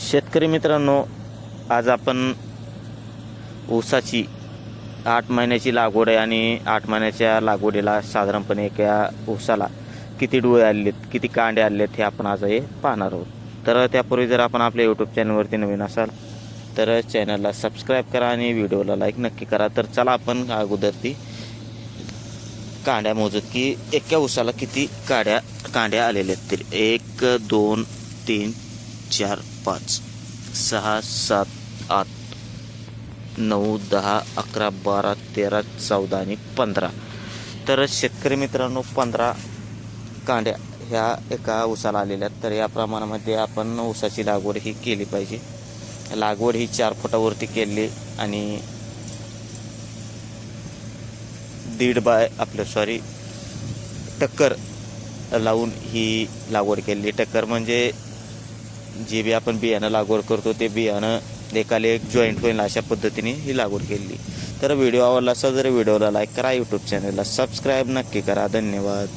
शेतकरी मित्रांनो आज आपण ऊसाची आठ महिन्याची लागवड आहे आणि आठ महिन्याच्या लागवडीला साधारणपणे एका ऊसाला किती डोळे आलेत किती कांडे आलेत हे आपण आज हे पाहणार आहोत. तर त्यापूर्वी जर आपण आपल्या यूट्यूब चॅनलवरती नवीन असाल तर चॅनलला सबस्क्राईब करा आणि व्हिडिओला लाईक नक्की करा. तर चला आपण अगोदर ती कांड्या मोजत की एका ऊसाला किती काड्या कांड्या आलेल्या आहेत. एक दोन तीन चार पाच सहा सात आठ नऊ दहा अकरा बारा तेरा चौदा आणि पंधरा. तर शेतकरी मित्रांनो पंधरा कांड्या ह्या एका ऊसाला आलेल्या आहेत. तर या प्रमाणामध्ये आपण ऊसाची लागवड ही केली पाहिजे. लागवड ही चार फुटावरती केली आणि दीड बाय आपलं सॉरी टक्कर लावून ही लागवड केली. टक्कर म्हणजे जे बी आपण बियाणं लागवड करतो ते बियाणं एकाला एक जॉईंट होईल अशा पद्धतीने ही लागवड केली तर व्हिडिओ आवडला असेल तर व्हिडिओला लाईक करा यूट्यूब चॅनलला सबस्क्राईब नक्की करा. धन्यवाद.